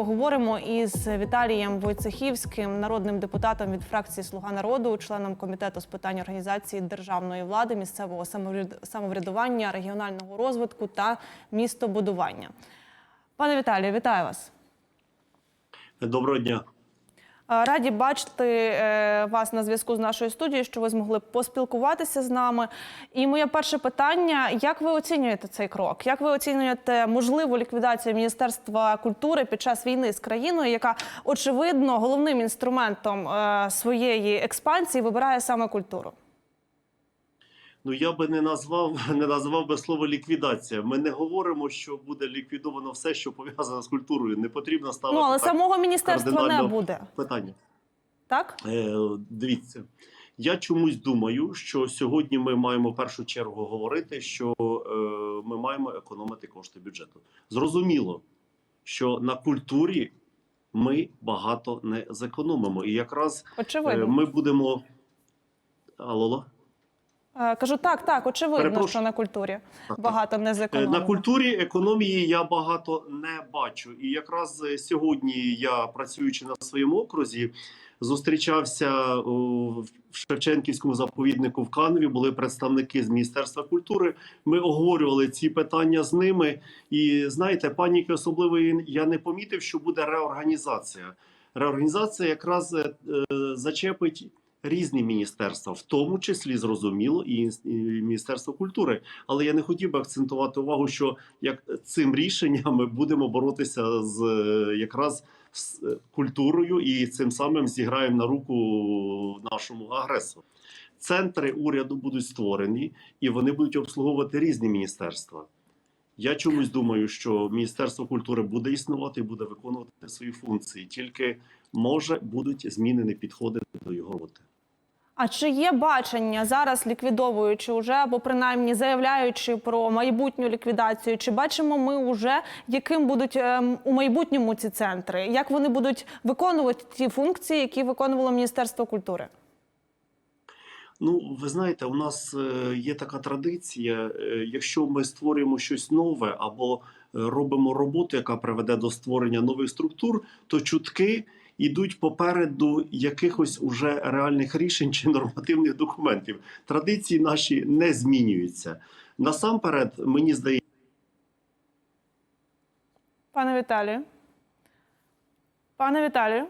поговоримо із Віталієм Войцехівським, народним депутатом від фракції Слуга народу, членом комітету з питань організації державної влади, місцевого самоврядування, регіонального розвитку та містобудування. Пане Віталію, вітаю вас. Доброго дня. Раді бачити е, вас на зв'язку з нашою студією, що ви змогли поспілкуватися з нами. І моє перше питання: як ви оцінюєте цей крок? Як ви оцінюєте можливу ліквідацію Міністерства культури під час війни з країною, яка очевидно головним інструментом е, своєї експансії вибирає саме культуру? Ну я би не назвав не назвав би слово ліквідація. Ми не говоримо, що буде ліквідовано все, що пов'язане з культурою. Не потрібно ставити Ну але так самого міністерства не буде, питання. так? Е, дивіться, я чомусь думаю, що сьогодні ми маємо в першу чергу говорити, що е, ми маємо економити кошти бюджету. Зрозуміло, що на культурі ми багато не зекономимо, і якраз е, ми будемо. Алло? Е, Кажу, так, так, очевидно, Перепрошую. що на культурі багато не Е. На культурі економії я багато не бачу. І якраз е, сьогодні я, працюючи на своєму окрузі, зустрічався в Шевченківському заповіднику в Каневі. Були представники з Міністерства культури. Ми оговорювали ці питання з ними. І знаєте, паніки особливої я не помітив, що буде реорганізація. Реорганізація якраз е, е, зачепить. Різні міністерства, в тому числі зрозуміло, і Міністерство культури. Але я не хотів би акцентувати увагу, що як цим рішенням ми будемо боротися з якраз з культурою, і цим самим зіграємо на руку нашому агресору. Центри уряду будуть створені, і вони будуть обслуговувати різні міністерства. Я чомусь думаю, що Міністерство культури буде існувати і буде виконувати свої функції, тільки може будуть змінені підходи до його роботи. А чи є бачення зараз, ліквідовуючи вже або принаймні заявляючи про майбутню ліквідацію? Чи бачимо ми вже, яким будуть ем, у майбутньому ці центри? Як вони будуть виконувати ті функції, які виконувало Міністерство культури? Ну, ви знаєте, у нас е, є така традиція. е, Якщо ми створюємо щось нове або е, робимо роботу, яка приведе до створення нових структур, то чутки йдуть попереду якихось уже реальних рішень чи нормативних документів. Традиції наші не змінюються. Насамперед, мені здається. Пане Віталію? Пане Віталію?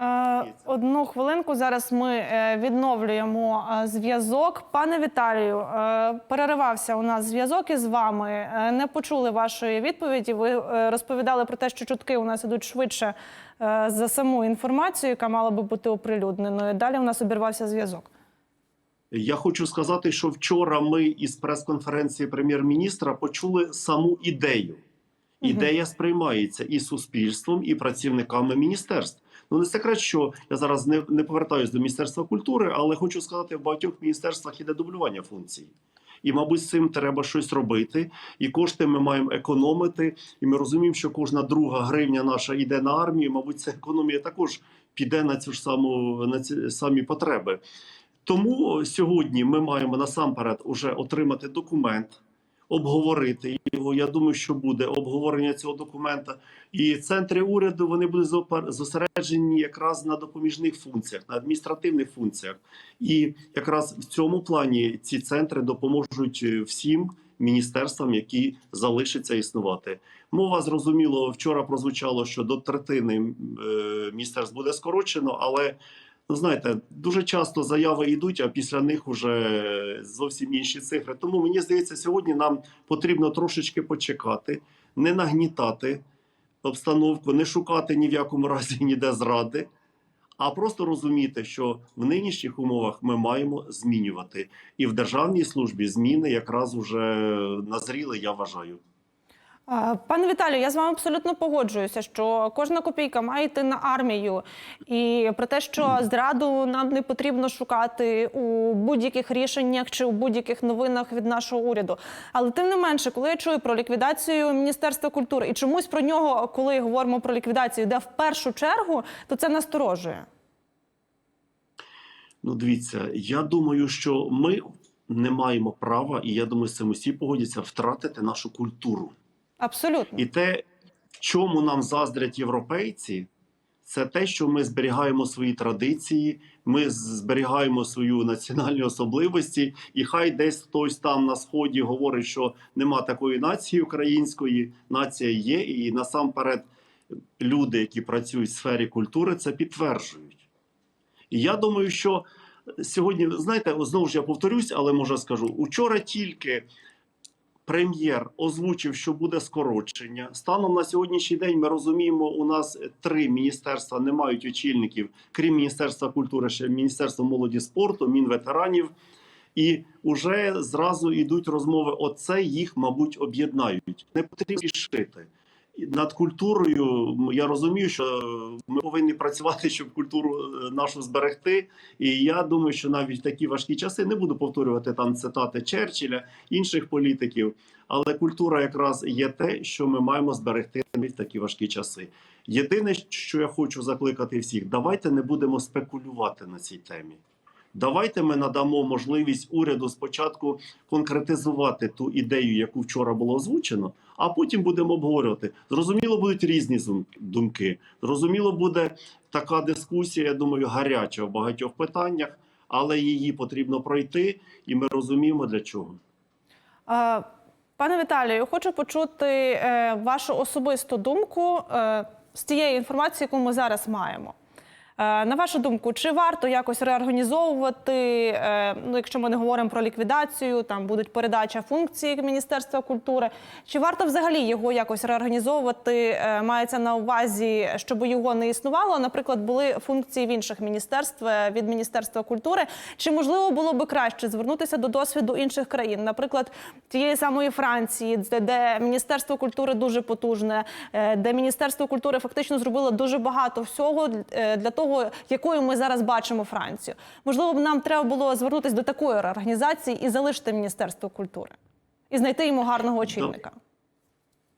Е, Одну хвилинку. Зараз ми е, відновлюємо е, зв'язок. Пане Віталію, е, переривався у нас зв'язок із вами. Не почули вашої відповіді. Ви розповідали про те, що чутки у нас ідуть швидше за саму інформацію, яка мала би бути оприлюдненою. Далі у нас обірвався зв'язок. Я хочу сказати, що вчора ми із прес-конференції прем'єр-міністра почули саму ідею. Ідея сприймається і суспільством, і працівниками міністерств. Ну не секрет, що я зараз не, не повертаюсь до міністерства культури, але хочу сказати, в багатьох міністерствах іде дублювання функцій. І, мабуть, з цим треба щось робити. І кошти ми маємо економити. І ми розуміємо, що кожна друга гривня наша йде на армію. Мабуть, ця економія також піде на цю ж саму на ці самі потреби. Тому сьогодні ми маємо насамперед уже отримати документ, обговорити його. Я думаю, що буде обговорення цього документа. І центри уряду вони будуть зосереджені якраз на допоміжних функціях, на адміністративних функціях. І якраз в цьому плані ці центри допоможуть е, всім міністерствам, які залишаться існувати. Мова зрозуміло вчора прозвучало, що до третини е, міністерств буде скорочено, але Ну, знаєте, дуже часто заяви йдуть, а після них вже зовсім інші цифри. Тому мені здається, сьогодні нам потрібно трошечки почекати, не нагнітати обстановку, не шукати ні в якому разі ніде зради, а просто розуміти, що в нинішніх умовах ми маємо змінювати. І в державній службі зміни якраз уже назріли, я вважаю. Пане Віталію, я з вами абсолютно погоджуюся, що кожна копійка має йти на армію, і про те, що зраду нам не потрібно шукати у будь-яких рішеннях чи у будь-яких новинах від нашого уряду. Але тим не менше, коли я чую про ліквідацію Міністерства культури і чомусь про нього, коли говоримо про ліквідацію, йде в першу чергу, то це насторожує. Ну, дивіться, я думаю, що ми не маємо права, і я думаю, з цим усі погодяться втратити нашу культуру. Абсолютно. І те, чому нам заздрять європейці, це те, що ми зберігаємо свої традиції, ми зберігаємо свою національні особливості, і хай десь хтось там на сході говорить, що нема такої нації української, нація є, і насамперед люди, які працюють в сфері культури, це підтверджують. І я думаю, що сьогодні, знаєте, знову ж я повторюсь, але може скажу: учора тільки прем'єр озвучив, що буде скорочення. Станом на сьогоднішній день ми розуміємо, у нас три міністерства не мають очільників, крім міністерства культури, ще міністерство молоді спорту, мінветеранів. І вже зразу йдуть розмови. Оце їх, мабуть, об'єднають. Не потрібно рішити. Над культурою я розумію, що ми повинні працювати, щоб культуру е, нашу зберегти. І я думаю, що навіть в такі важкі часи не буду повторювати там цитати Черчилля, інших політиків. Але культура якраз є те, що ми маємо зберегти в такі важкі часи. Єдине, що я хочу закликати всіх, давайте не будемо спекулювати на цій темі. Давайте ми надамо можливість уряду спочатку конкретизувати ту ідею, яку вчора було озвучено, а потім будемо обговорювати. Зрозуміло, будуть різні думки. Зрозуміло, буде така дискусія, я думаю, гаряча в багатьох питаннях, але її потрібно пройти, і ми розуміємо для чого. Е, Пане Віталію, хочу почути е, вашу особисту думку е, з тієї інформації, яку ми зараз маємо. Е, На вашу думку, чи варто якось реорганізовувати, е, ну, якщо ми не говоримо про ліквідацію, там будуть передача функцій Міністерства культури, чи варто взагалі його якось реорганізовувати? е, Мається на увазі, щоб його не існувало. Наприклад, були функції в інших міністерств від Міністерства культури. Чи можливо було би краще звернутися до досвіду інших країн, наприклад, тієї самої Франції, де, Міністерство культури дуже потужне, де Міністерство культури фактично зробило дуже багато всього для того, якою ми зараз бачимо Францію. Можливо, нам треба було звернутися до такої організації і залишити Міністерство культури і знайти йому гарного очільника.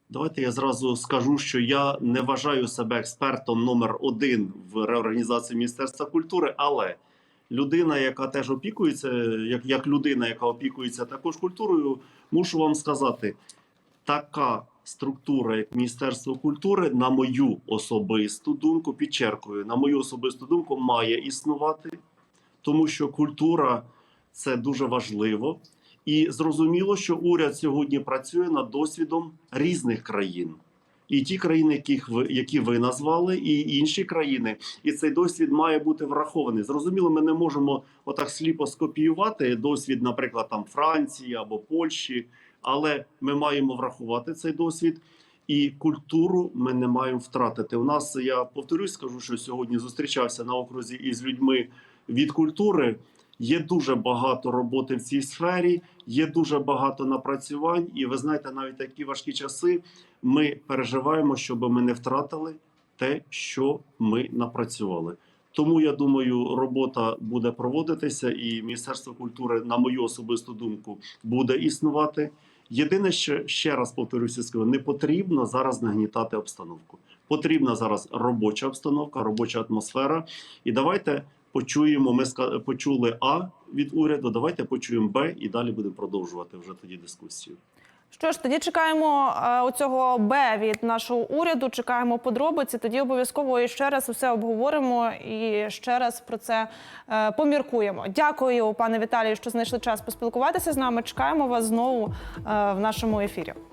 Давайте я зразу скажу, що я не вважаю себе експертом номер один в реорганізації Міністерства культури, але людина, яка теж опікується, як, як людина, яка опікується також культурою, мушу вам сказати, така структура, як Міністерство культури, на мою особисту думку, підчеркую, на мою особисту думку, має існувати, тому що культура це дуже важливо. І зрозуміло, що уряд сьогодні працює над досвідом різних країн. І ті країни, яких ви, які ви назвали, і інші країни, і цей досвід має бути врахований. Зрозуміло, ми не можемо отак сліпо скопіювати досвід, наприклад, там Франції або Польщі, але ми маємо врахувати цей досвід. І культуру ми не маємо втратити. У нас я повторюсь, скажу, що сьогодні зустрічався на окрузі із людьми від культури. Є дуже багато роботи в цій сфері, є дуже багато напрацювань, і ви знаєте, навіть такі важкі часи ми переживаємо, щоб ми не втратили те, що ми напрацювали. Тому я думаю, робота буде проводитися, і Міністерство культури, на мою особисту думку, буде існувати. Єдине, що ще раз повторюся, скажу, не потрібно зараз нагнітати обстановку. Потрібна зараз робоча обстановка, робоча атмосфера. І давайте почуємо. Ми почули А від уряду. Давайте почуємо Б і далі будемо продовжувати вже тоді дискусію. Що ж, тоді чекаємо е, оцього Б від нашого уряду. Чекаємо подробиці. Тоді обов'язково ще раз усе обговоримо і ще раз про це е, поміркуємо. Дякую, пане Віталію, що знайшли час поспілкуватися з нами. Чекаємо вас знову е, в нашому ефірі.